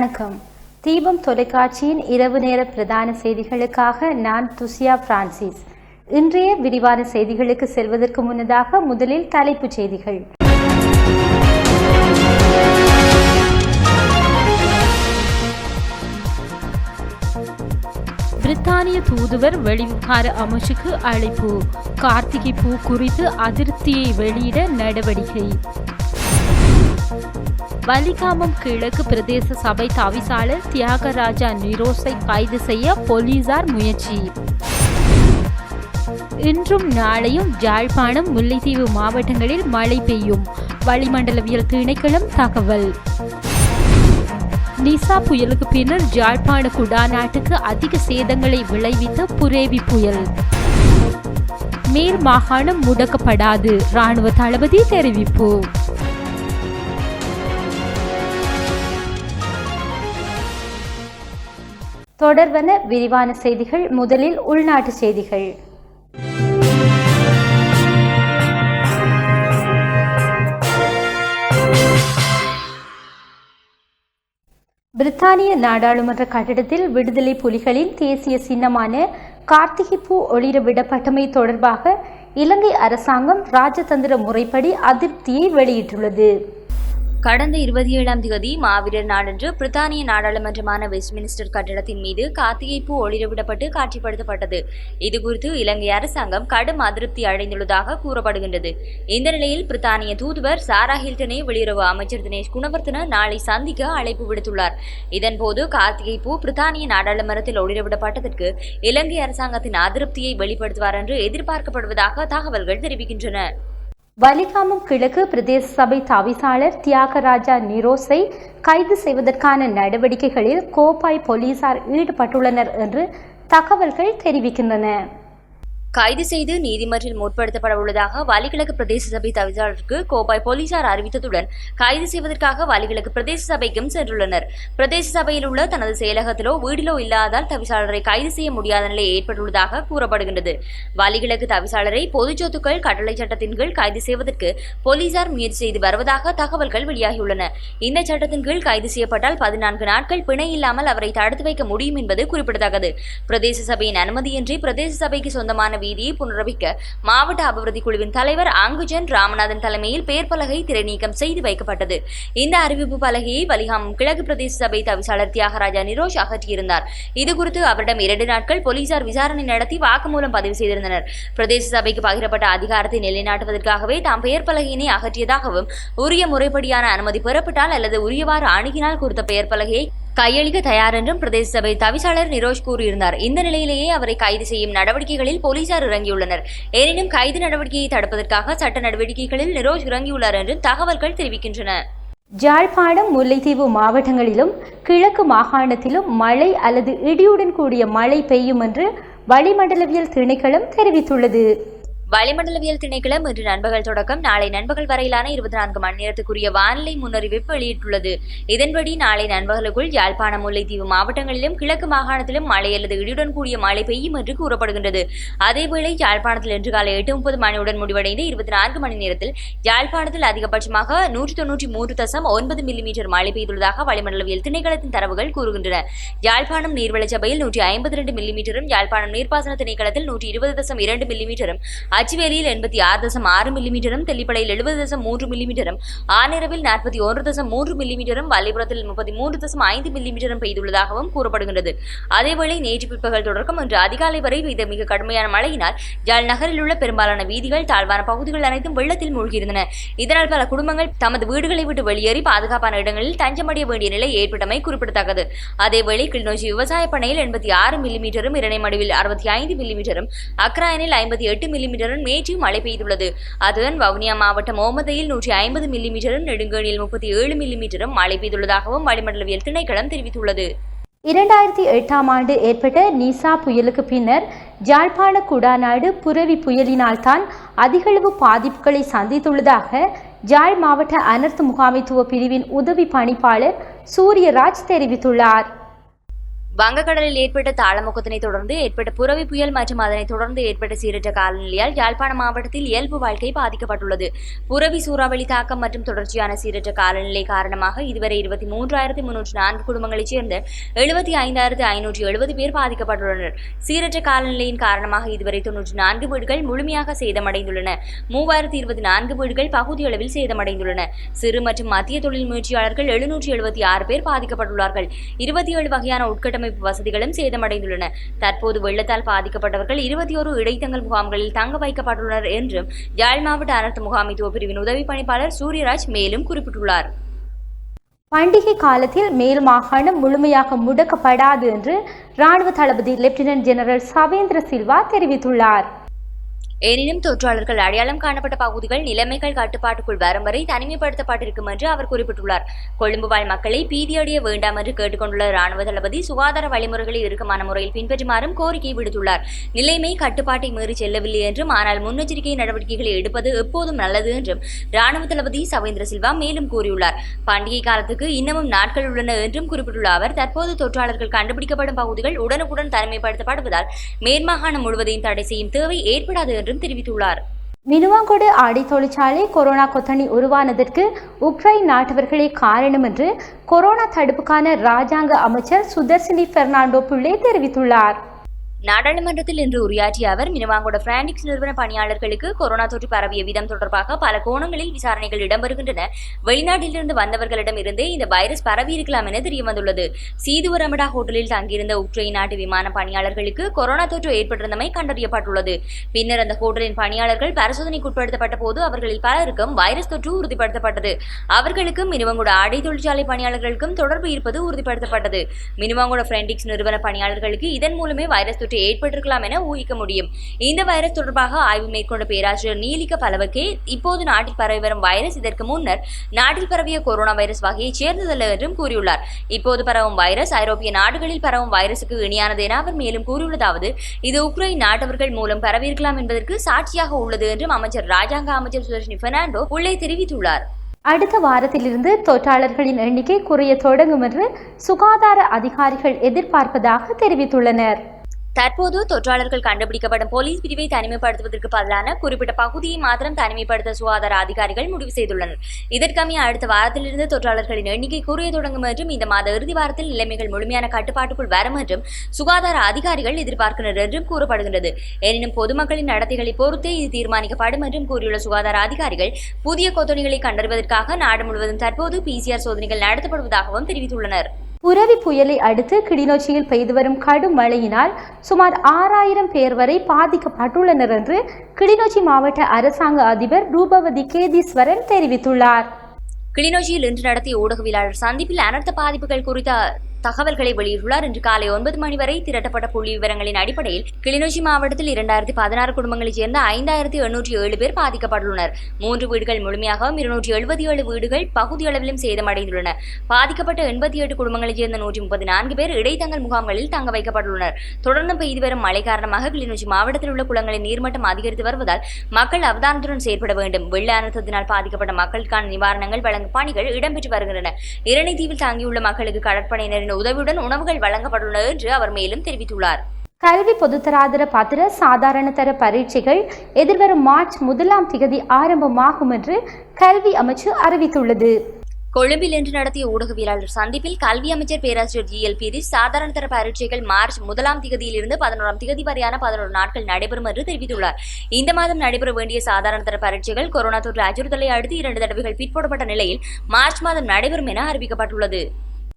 வணக்கம். தீபம் தொலைக்காட்சியின் இரவு நேர பிரதான செய்திகளுக்காக நான் துசியா பிரான்சிஸ். இன்றைய விரிவான செய்திகளுக்கு செல்வதற்கு முன்னதாக முதலில் தலைப்புச் செய்திகள். பிரித்தானிய தூதுவர் வெளிவிகார அமைச்சுக்கு அழைப்பு. கார்த்திகை பூ குறித்து அதிருப்தியை வெளியிட நடவடிக்கை. வலிகாமம் கிழக்கு பிரதேச சபை தவிசாளர் தியாகராஜா நிரோஸை கைது செய்ய போலீசார் முயற்சி. இன்றும் நாளையும் யாழ்ப்பாணம் முல்லைத்தீவு மாவட்டங்களில் மழை பெய்யும். வளிமண்டலவியல் திணைக்களம் தகவல். நிசா புயலுக்கு பின்னர் யாழ்ப்பாண குடாநாட்டுக்கு அதிக சேதங்களை விளைவித்த புரேவி புயல். மேல் மாகாணம் முடக்கப்படாது. ராணுவ தளபதி தெரிவிப்பு. தொடர்வன விரிவான செய்திகள் முதலில் உள்நாட்டு செய்திகள். பிரித்தானிய நாடாளுமன்ற கட்டிடத்தில் விடுதலை புலிகளின் தேசிய சின்னமான கார்த்திகை பூ ஒளிர விடப்பட்டமை தொடர்பாக இலங்கை அரசாங்கம் ராஜதந்திர முறைப்படி அதிருப்தியை வெளியிட்டுள்ளது. கடந்த இருபத்தி ஏழாம் தேதி மாவீரர் நாளன்று பிரித்தானிய நாடாளுமன்றமான வெஸ்ட்மினிஸ்டர் கட்டடத்தின் மீது கார்த்திகை பூ ஒளிரவிடப்பட்டு காட்சிப்படுத்தப்பட்டது. இதுகுறித்து இலங்கை அரசாங்கம் கடும் அதிருப்தி அடைந்துள்ளதாக கூறப்படுகின்றது. இந்த நிலையில் பிரித்தானிய தூதுவர் சாரா ஹில்டனை வெளியுறவு அமைச்சர் தினேஷ் குணவர்த்தன நாளை சந்திக்க அழைப்பு விடுத்துள்ளார். இதன்போது கார்த்திகை பூ பிரித்தானிய நாடாளுமன்றத்தில் ஒளிரவிடப்பட்டதற்கு இலங்கை அரசாங்கத்தின் அதிருப்தியை வெளிப்படுத்துவார் என்று எதிர்பார்க்கப்படுவதாக தகவல்கள் தெரிவிக்கின்றன. வலிகாமம் கிழக்கு பிரதேச சபை தவிசாளர் தியாகராஜா நிரோஸை கைது செய்வதற்கான நடவடிக்கைகளில் கோப்பாய் போலீசார் ஈடுபட்டுள்ளனர் என்று தகவல்கள் தெரிவிக்கின்றன. கைது செய்து நீதிமன்றில் முற்படுத்தப்பட உள்ளதாக வலிகிழக்கு பிரதேச சபை தவிசாளருக்கு கோப்பாய் போலீசார் அறிவித்ததுடன் கைது செய்வதற்காக வலிகிழக்கு பிரதேச சபைக்கும் சென்றுள்ளனர். பிரதேச சபையில் உள்ள தனது செயலகத்திலோ வீடிலோ இல்லாதால் தவிசாளரை கைது செய்ய முடியாத நிலை ஏற்பட்டுள்ளதாக கூறப்படுகின்றது. வலிகிழக்கு தவிசாளரை பொது சொத்துக்கள் கட்டளை சட்டத்தின் கீழ் கைது செய்வதற்கு போலீசார் முயற்சி செய்து வருவதாக தகவல்கள் வெளியாகியுள்ளன. இந்த சட்டத்தின் கீழ் கைது செய்யப்பட்டால் பதினான்கு நாட்கள் பிணை இல்லாமல் அவரை தடுத்து வைக்க முடியும் என்பது குறிப்பிடத்தக்கது. பிரதேச சபையின் அனுமதியின்றி பிரதேச சபைக்கு சொந்தமான வீதியை புனரமைக்க மாவட்ட அபிவிருத்தி குழுவின் தலைவர் அங்குஜன் ராமநாதன் தலைமையில் பெயர் பலகை திரைநீக்கம் செய்து வைக்கப்பட்டது. இந்த அறிவிப்பு பலகையை வலிகாமம் கிழக்கு பிரதேச சபை தவிசாளர் தியாகராஜா நிரோஷ் அகற்றியிருந்தார். இதுகுறித்து அவரிடம் இரண்டு நாட்கள் போலீசார் விசாரணை நடத்தி வாக்குமூலம் பதிவு செய்திருந்தனர். பிரதேச சபைக்கு பகிரப்பட்ட அதிகாரத்தை நிலைநாட்டுவதற்காகவே தாம் பெயர் பலகையினை அகற்றியதாகவும் உரிய முறைப்படியான அனுமதி பெறப்பட்டால் அல்லது உரியவாறு அணுகினால் குறித்த பெயர் பலகையை கையளிக்க தயார் என்றும் பிரதேச சபை தவிசாளர் நிரோஷ் கூறியிருந்தார். இந்த நிலையிலேயே அவரை கைது செய்யும் நடவடிக்கைகளில் போலீசார் இறங்கியுள்ளனர். எனினும் கைது நடவடிக்கையை தடுப்பதற்காக சட்ட நடவடிக்கைகளில் நிரோஷ் இறங்கியுள்ளார் என்று தகவல்கள் தெரிவிக்கின்றன. ஜாழ்ப்பாணம் முல்லைத்தீவு மாவட்டங்களிலும் கிழக்கு மாகாணத்திலும் மழை அல்லது இடியுடன் கூடிய மழை பெய்யும் என்று வளிமண்டலவியல் திணைக்களம் தெரிவித்துள்ளது. வளிமண்டலவியல் திணைக்களம் இன்று நண்பகல் தொடக்கம். நாளை நண்பகல் வரையிலான இருபத்தி நான்கு மணி நேரத்துக்குரிய வானிலை முன்னறிவிப்பு வெளியிட்டுள்ளது. இதன்படி நாளை நண்பகலுக்குள் யாழ்ப்பாணம் முல்லைத்தீவு மாவட்டங்களிலும் கிழக்கு மாகாணத்திலும் மழை அல்லது இடியுடன் கூடிய மழை பெய்யும் என்று கூறப்படுகின்றது. அதேவேளை யாழ்ப்பாணத்தில் இன்று காலை எட்டு முப்பது மணியுடன் முடிவடைந்த இருபத்தி நான்கு மணி நேரத்தில் யாழ்ப்பாணத்தில் அதிகபட்சமாக நூற்றி தொன்னூற்றி மூன்று தசம் ஒன்பது மில்லிமீட்டர் மழை பெய்துள்ளதாக வளிமண்டலவியல் திணைக்களத்தின் தரவுகள் கூறுகின்றன. யாழ்ப்பாணம் நீர்வளச் சபையில் நூற்றி ஐம்பத்தி ரெண்டு மில்லிமீட்டரும் யாழ்ப்பாணம் நீர்ப்பாசன திணைக்களத்தில் நூற்றி இருபது தசம் இரண்டு மில்லிமீட்டரும் அச்சுவேலியில் எண்பத்தி ஆறு தசம் ஆறு மில்லிமீட்டரும் தெல்லிப்படையில் எழுபது தசம் மூன்று மில்லிமீட்டரும் ஆனிரவில் நாற்பத்தி ஒன்று தசம் மூன்று மில்லிமீட்டரும் வல்லிபுரத்தில் முப்பத்தி மூன்று தசம் ஐந்து மில்லிமீட்டரும் பெய்துள்ளதாகவும் கூறப்படுகின்றது. அதேவேளை நேற்று பிற்பகல் தொடக்கம் இன்று அதிகாலை வரை பெய்த மிக கடுமையான மழையினால் ஜாழ் நகரில் உள்ள பெரும்பாலான வீதிகள் தாழ்வான பகுதிகள் அனைத்தும் வெள்ளத்தில் மூழ்கியிருந்தன. இதனால் பல குடும்பங்கள் தமது வீடுகளை விட்டு வெளியேறி பாதுகாப்பான இடங்களில் தஞ்சமடைய வேண்டிய நிலை ஏற்பட்டமை குறிப்பிடத்தக்கது. அதேவேளை கிளிநொச்சி விவசாய பண்ணையில் எண்பத்தி ஆறு மில்லிமீட்டரும் இரணைமடுவில் அறுபத்தி ஐந்து மில்லிமீட்டரும் அக்ராயனில் ஐம்பத்தி எட்டு மில்லிமீட்டர் மில்லிமீட்டரும் நேற்று மழை பெய்துள்ளது. அதுடன் வவுனியா மாவட்டம் ஓமதையில் நூற்றி ஐம்பது மில்லிமீட்டரும் நெடுங்கேணியில் முப்பத்தி ஏழு மில்லிமீட்டரும் மழை பெய்துள்ளதாகவும் வளிமண்டலவியல் திணைக்களம் தெரிவித்துள்ளது. இரண்டாயிரத்தி எட்டாம் ஆண்டு ஏற்பட்ட நீசா புயலுக்கு பின்னர் ஜாழ்ப்பாண குடாநாடு புரவி புயலினால்தான் அதிகளவு பாதிப்புகளை சந்தித்துள்ளதாக ஜாழ் மாவட்ட அனர்த்த முகாமைத்துவ பிரிவின் உதவி பணிப்பாளர் சூரியராஜ் தெரிவித்துள்ளார். வங்கக்கடலில் ஏற்பட்ட தாளமுகத்தினை தொடர்ந்து ஏற்பட்ட புரவி புயல் மற்றும் அதனைத் தொடர்ந்து ஏற்பட்ட சீரற்ற காலநிலையால் யாழ்ப்பாண மாவட்டத்தில் இயல்பு வாழ்க்கை பாதிக்கப்பட்டுள்ளது. புரவி சூறாவளி தாக்கம் மற்றும் தொடர்ச்சியான சீரற்ற காலநிலை காரணமாக இதுவரை இருபத்தி மூன்றாயிரத்தி முன்னூற்று நான்கு குடும்பங்களைச் சேர்ந்த எழுபத்தி ஐந்தாயிரத்து ஐநூற்றி எழுபது பேர் பாதிக்கப்பட்டுள்ளனர். சீரற்ற காலநிலையின் காரணமாக இதுவரை தொன்னூற்றி நான்கு வீடுகள் முழுமையாக சேதமடைந்துள்ளன. மூவாயிரத்தி இருபத்தி நான்கு வீடுகள் பகுதியளவில் சேதமடைந்துள்ளன. சிறு மற்றும் மத்திய தொழில் முயற்சியாளர்கள் எழுநூற்றி எழுபத்தி ஆறு பேர் பாதிக்கப்பட்டுள்ளார்கள். இருபத்தி ஏழு வகையான உட்கட்ட உட்கட்டமைப்பு வசதிகளும் சேதமடைந்துள்ளன. தற்போது வெள்ளத்தால் பாதிக்கப்பட்டவர்கள் இருபத்தி ஒரு இடைத்தங்கல் முகாம்களில் தங்க வைக்கப்பட்டுள்ளனர் என்றும் யாழ் மாவட்ட அனர்த்த முகாமைத்துவ பிரிவின் உதவி பணிப்பாளர் சூரியராஜ் மேலும் குறிப்பிட்டுள்ளார். பண்டிகை காலத்தில் மேல் மாகாணம் முழுமையாக முடக்கப்படாது என்று ராணுவ தளபதி லெப்டினன்ட் ஜெனரல் சவேந்திர சில்வா தெரிவித்துள்ளார். எனினும் தொற்றாளர்கள் அடையாளம் காணப்பட்ட பகுதிகள் நிலைமைகள் கட்டுப்பாட்டுக்குள் வரும் வரை தனிமைப்படுத்தப்பட்டிருக்கும் என்று அவர் குறிப்பிட்டுள்ளார். கொழும்பு வாழ் மக்களை பீதியடைய வேண்டாம் என்று கேட்டுக்கொண்டுள்ள ராணுவ தளபதி சுகாதார வழிமுறைகளை இறுக்கமான முறையில் பின்பற்றுமாறும் கோரிக்கை விடுத்துள்ளார். நிலைமை கட்டுப்பாட்டை மீறி செல்லவில்லை என்றும் ஆனால் முன்னெச்சரிக்கை நடவடிக்கைகளை எடுப்பது எப்போதும் நல்லது என்றும் ராணுவ தளபதி சவேந்திர சில்வா மேலும் கூறியுள்ளார். பண்டிகை காலத்துக்கு இன்னமும் நாட்கள் உள்ளன என்றும் குறிப்பிட்டுள்ள அவர் தற்போது தொற்றாளர்கள் கண்டுபிடிக்கப்படும் பகுதிகள் உடனுக்குடன் தனிமைப்படுத்தப்படுவதால் மேற்மாகாணம் முழுவதையும் தடை செய்யும் தேவை ஏற்படாது என்று என்றும் தெரிவித்துள்ளார். மினுவாங்கோடு ஆடை தொழிற்சாலை கொரோனா கொத்தணி உருவானதற்கு உக்ரைன் நாட்டவர்களே காரணம் என்று கொரோனா தடுப்புக்கான ராஜாங்க அமைச்சர் சுதர்சினி பெர்னாண்டோ பிள்ளை தெரிவித்துள்ளார். நாடாளுமன்றத்தில் இன்று உரையாற்றிய அவர் மினவாங்கோட பிராண்டிக்ஸ் நிறுவன பணியாளர்களுக்கு கொரோனா தொற்று பரவிய விதம் தொடர்பாக பல கோணங்களில் விசாரணைகள் இடம்பெறுகின்றன. வெளிநாட்டிலிருந்து வந்தவர்களிடம் இருந்தே இந்த வைரஸ் பரவி இருக்கலாம் என தெரிய வந்துள்ளது சீதுவரமடா ஹோட்டலில் தங்கியிருந்த உக்ரைன் நாட்டு விமான பணியாளர்களுக்கு கொரோனா தொற்று ஏற்பட்டிருந்தமை கண்டறியப்பட்டுள்ளது. பின்னர் அந்த ஹோட்டலின் பணியாளர்கள் பரிசோதனைக்கு உட்படுத்தப்பட்ட போது அவர்களில் பலருக்கும் வைரஸ் தொற்று உறுதிப்படுத்தப்பட்டது. அவர்களுக்கும் மினிவங்கோட ஆடை தொழிற்சாலை பணியாளர்களுக்கும் தொடர்பு இருப்பது உறுதிப்படுத்தப்பட்டது. மினுவாங்கோட பிரெண்டிக்ஸ் நிறுவன பணியாளர்களுக்கு இதன் மூலமே வைரஸ் தொற்று ஏற்பட்டிருக்கலாம் என ஊகிக்க முடியும். இந்த வைரஸ் தொடர்பாக ஆய்வு மேற்கொண்ட பேராசிரியர் நீலிக பலவக்கே இப்போது நாட்டில் பரவி வரும் வைரஸ் இதற்கு முன்னர் நாட்டில் பரவிய கொரோனா வைரஸ் வகையைச் சேர்ந்ததல்ல என்றும் கூறியுள்ளார். இப்போது பரவும் வைரஸ் ஐரோப்பிய நாடுகளில் பரவும் வைரசுக்கு இணையானது என அவர் மேலும் கூறியுள்ளதாவது இது உக்ரைன் நாட்டவர்கள் மூலம் பரவியிருக்கலாம் என்பதற்கு சாட்சியாக உள்ளது என்றும் அமைச்சர் ராஜாங்க அமைச்சர் சுதர்ஷினி பெர்னாண்டோ உள்ளே தெரிவித்துள்ளார். அடுத்த வாரத்திலிருந்து தொற்றாளர்களின் எண்ணிக்கை குறைய தொடங்கும் என்று சுகாதார அதிகாரிகள் எதிர்பார்ப்பதாக தெரிவித்துள்ளனர். தற்போது தொற்றாளர்கள் கண்டுபிடிக்கப்படும் போலீஸ் பிரிவை தனிமைப்படுத்துவதற்கு பதிலான குறிப்பிட்ட பகுதியை மாத்திரம் தனிமைப்படுத்த சுகாதார அதிகாரிகள் முடிவு செய்துள்ளனர். இதற்கமைய அடுத்த வாரத்திலிருந்து தொற்றாளர்களின் எண்ணிக்கை குறைய தொடங்கும் என்றும் இந்த மாத இறுதி வாரத்தில் நிலைமைகள் முழுமையான கட்டுப்பாட்டுக்குள் வரும் என்றும் சுகாதார அதிகாரிகள் எதிர்பார்க்கின்றனர் என்றும் கூறப்படுகின்றது. எனினும் பொதுமக்களின் நடத்தைகளை பொறுத்தே இது தீர்மானிக்கப்படும் என்றும் கூறியுள்ள சுகாதார அதிகாரிகள் புதிய கொத்தணிகளை கண்டறிவதற்காக நாடு முழுவதும் தற்போது பிசிஆர் சோதனைகள் நடத்தப்படுவதாகவும் தெரிவித்துள்ளனர். புரவி புயலை அடுத்து கிளிநொச்சியில் பெய்து வரும் கடும் மழையினால் சுமார் ஆறாயிரம் பேர் வரை பாதிக்கப்பட்டுள்ளனர் என்று கிளிநொச்சி மாவட்ட அரசாங்க அதிபர் ரூபவதி கேதீஸ்வரன் தெரிவித்துள்ளார். கிளிநொச்சியில் இன்று நடத்திய ஊடகவியலாளர் சந்திப்பில் அனர்த்த பாதிப்புகள் குறித்த தகவல்களை வெளியிட்டுள்ளார். இன்று காலை ஒன்பது மணி வரை திரட்டப்பட்ட புள்ளி விவரங்களின் அடிப்படையில் கிளிநொச்சி மாவட்டத்தில் இரண்டாயிரத்தி பதினாறு குடும்பங்களைச் சேர்ந்த ஐந்தாயிரத்தி எண்ணூற்றி ஏழு பேர் பாதிக்கப்பட்டுள்ளனர். மூன்று வீடுகள் முழுமையாகவும் இருநூற்றி எழுபத்தி ஏழு வீடுகள் பகுதியளவிலும் சேதமடைந்துள்ளன. பாதிக்கப்பட்ட எண்பத்தி எட்டு குடும்பங்களைச் சேர்ந்த நூற்றி முப்பத்தி நான்கு பேர் இடைத்தங்கல் முகாம்களில் தங்க வைக்கப்பட்டுள்ளனர். தொடர்ந்து பெய்து வரும் மழை காரணமாக கிளிநொச்சி மாவட்டத்தில் உள்ள குளங்களின் நீர்மட்டம் அதிகரித்து வருவதால் மக்கள் அவதானத்துடன் செயற்பட வேண்டும். வெள்ள அனர்த்தத்தினால் பாதிக்கப்பட்ட மக்களுக்கான நிவாரணங்கள் வழங்கும் பணிகள் இடம்பெற்று வருகின்றன. இரணை தீவில் தங்கியுள்ள மக்களுக்கு கடற்படையினரின் உதவியுடன் உணவுகள் வழங்கப்பட்டுள்ளன என்று அவர் மேலும் தெரிவித்துள்ளார். கல்வி பொதுத்தராதர பத்திர சாதாரண தர பரீட்சைகள் எதிர்வரும் மார்ச் முதலாம் திகதி ஆரம்பமாகும் என்று கல்வி அமைச்சு அறிவித்துள்ளது. கொழும்பில் இன்று நடத்திய ஊடகவியலாளர் சந்திப்பில் கல்வி அமைச்சர் பேராசிரியர் ஜி. எல். பீரிஸ் சாதாரண தர பரீட்சைகள் மார்ச் முதலாம் திகதியிலிருந்து பதினோராம் திகதி வரையான பதினோரு நாட்கள் நடைபெறும் என்று தெரிவித்துள்ளார். இந்த மாதம் நடைபெற வேண்டிய சாதாரண தர பரீட்சைகள் கொரோனா தொற்று அச்சுறுத்தலை அடுத்து இரண்டு தடவைகள் பிற்போடப்பட்ட நிலையில் மார்ச் மாதம் நடைபெறும் என அறிவிக்கப்பட்டுள்ளது.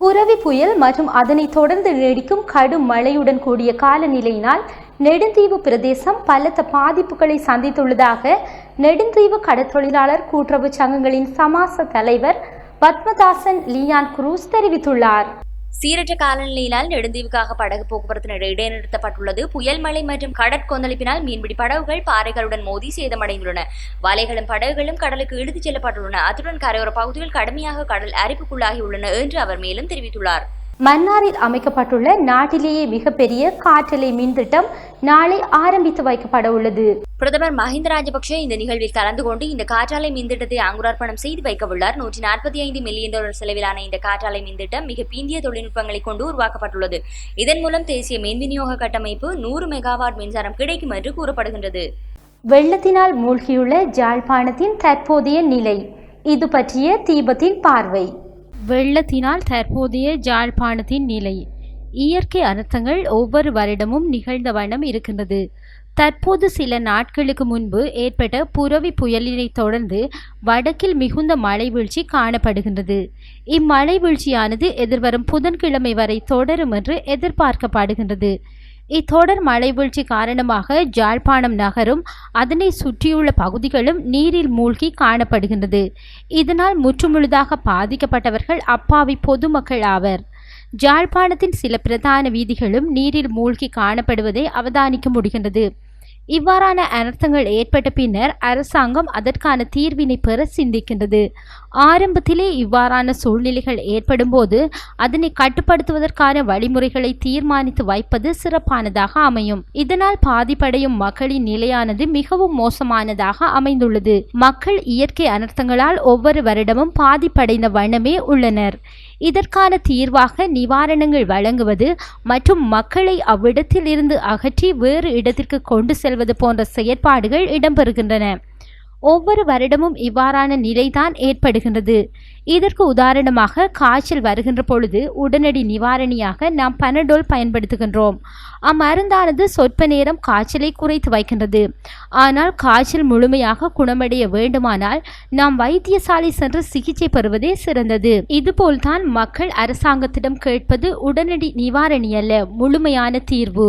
புரவி புயல் மற்றும் அதனைத் தொடர்ந்து நீடிக்கும் கடும் மழையுடன் கூடிய காலநிலையினால் நெடுந்தீவு பிரதேசம் பலத்த பாதிப்புகளை சந்தித்துள்ளதாக நெடுந்தீவு கடற்தொழிலாளர் கூட்டுறவு சங்கங்களின் சமாச தலைவர் பத்மதாசன் லியான் குரூஸ் தெரிவித்துள்ளார். சீரற்ற காலநிலையினால் நெடுந்தீவுக்காக படகு போக்குவரத்து இடைநிறுத்தப்பட்டுள்ளது. புயல் மழை மற்றும் கடற்கொந்தளிப்பினால் மீன்பிடி படகுகள் பாறைகளுடன் மோதி சேதமடைந்துள்ளன. வலைகளும் படகுகளும் கடலுக்கு இழுத்துச் செல்லப்பட்டுள்ளன. அத்துடன் கரையோர பகுதிகள் கடுமையாக கடல் அரிப்புக்குள்ளாகியுள்ளன என்று அவர் மேலும் தெரிவித்துள்ளார். மன்னாரில் அமைக்கப்பட்டுள்ள நாட்டிலேயே மிகப்பெரிய காற்றலை மின் திட்டம் நாளை ஆரம்பித்து வைக்கப்பட உள்ளது. பிரதமர் மஹிந்த ராஜபக்ஷ இந்த நிகழ்வில் கலந்து கொண்டு இந்த காற்றாலை மின்திட்டத்தை அங்குரார்ப்பணம் செய்து வைக்க உள்ளார் நூற்றி நாற்பத்தி ஐந்து மில்லியன் டாலர் செலவிலான இந்த காற்றாலை மின்திட்டம் மிக பிந்திய தொழில்நுட்பங்களை கொண்டு உருவாக்கப்பட்டுள்ளது. இதன் மூலம் தேசிய மின் விநியோக கட்டமைப்பு நூறு மெகாவாட் மின்சாரம் கிடைக்கும் என்று கூறப்படுகின்றது. வெள்ளத்தினால் மூழ்கியுள்ள ஜாழ்ப்பாணத்தின் தற்போதைய நிலை. இது பற்றிய தீபத்தின் பார்வை. வெள்ளத்தினால் தற்போதைய ஜாழ்ப்பாணத்தின் நிலை. இயற்கை அனர்த்தங்கள் ஒவ்வொரு வருடமும் நிகழ்ந்த வண்ணம் இருக்கின்றது. தற்போது சில நாட்களுக்கு முன்பு ஏற்பட்ட புரவி புயலினை தொடர்ந்து வடக்கில் மிகுந்த மழை வீழ்ச்சி காணப்படுகின்றது. இம்மழை வீழ்ச்சியானது எதிர்வரும் புதன்கிழமை வரை தொடரும் என்று எதிர்பார்க்கப்படுகின்றது. இத்தொடர் மழைவீழ்ச்சி காரணமாக ஜாழ்ப்பாணம் நகரும் அதனை சுற்றியுள்ள பகுதிகளும் நீரில் மூழ்கி காணப்படுகின்றது. இதனால் முற்றுமுழுதாக பாதிக்கப்பட்டவர்கள் அப்பாவி பொதுமக்கள் ஆவர். ஜாழ்ப்பாணத்தின் சில பிரதான வீதிகளும் நீரில் மூழ்கி காணப்படுவதை அவதானிக்க முடிகின்றது. இவ்வாறான அனர்த்தங்கள் ஏற்பட்ட பின்னர் அரசாங்கம் அதற்கான தீர்வினை பெற சிந்திக்கின்றது. ஆரம்பத்திலே இவ்வாறான சூழ்நிலைகள் ஏற்படும் போது அதனை கட்டுப்படுத்துவதற்கான வழிமுறைகளை தீர்மானித்து வைப்பது சிறப்பானதாக அமையும். இதனால் பாதிப்படையும் மக்களின் நிலையானது மிகவும் மோசமானதாக அமைந்துள்ளது. மக்கள் இயற்கை அனர்த்தங்களால் ஒவ்வொரு வருடமும் பாதிப்படைந்த வண்ணமே உள்ளனர். இதற்கான தீர்வாக நிவாரணங்கள் வழங்குவது மற்றும் மக்களை அவ்விடத்தில் இருந்து அகற்றி வேறு இடத்திற்கு கொண்டு செல்வது போன்ற செயற்பாடுகள் இடம்பெறுகின்றன. ஒவ்வொரு வருடமும் இவ்வாறான நிலைதான் ஏற்படுகின்றது. இதற்கு உதாரணமாக காய்ச்சல் வருகின்ற பொழுது உடனடி நிவாரணியாக நாம் பனடோல் பயன்படுத்துகின்றோம். அம்மருந்தானது சொற்ப நேரம் காய்ச்சலை குறைத்து வைக்கின்றது. ஆனால் காய்ச்சல் முழுமையாக குணமடைய வேண்டுமானால் நாம் வைத்தியசாலை சென்று சிகிச்சை பெறுவதே சிறந்தது. இதுபோல்தான் மக்கள் அரசாங்கத்திடம் கேட்பது உடனடி நிவாரணி அல்ல முழுமையான தீர்வு.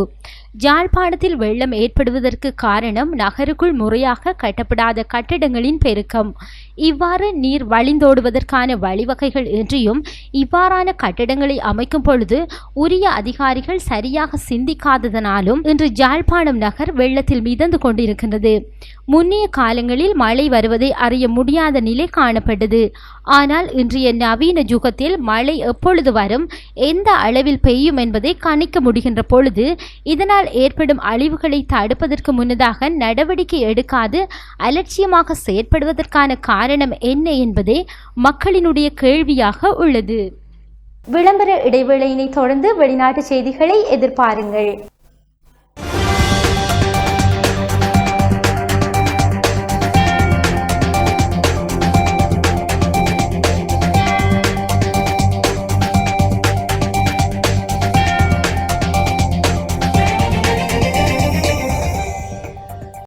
ஜாழ்ப்பாணத்தில் வெள்ளம் ஏற்படுவதற்கு காரணம் நகருக்குள் முறையாக கட்டப்படாத கட்டடங்களின் பெருக்கம். இவ்வாறு நீர் வழிந்தோடுவதற்கான வழிவகைகள் இன்றியும் இவ்வாறான கட்டடங்களை அமைக்கும் பொழுது உரிய அதிகாரிகள் சரியாக சிந்திக்காததனாலும் இன்று ஜாழ்ப்பாணம் நகர் வெள்ளத்தில் மிதந்து கொண்டிருக்கின்றது. முன்னைய காலங்களில் மழை வருவதை அறிய முடியாத நிலை காணப்பட்டது. ஆனால் இன்றைய நவீன யுகத்தில் மழை எப்பொழுது வரும் எந்த அளவில் பெய்யும் என்பதை கணிக்க முடிகின்ற பொழுது இதனால் ஏற்படும் அழிவுகளை தடுப்பதற்கு முன்னதாக நடவடிக்கை எடுக்காது அலட்சியமாக செயற்படுவதற்கான காரணம் என்ன என்பதே மக்களினுடைய கேள்வியாக உள்ளது. விளம்பர இடைவேளையினை தொடர்ந்து வெளிநாட்டு செய்திகளை எதிர்பாருங்கள்.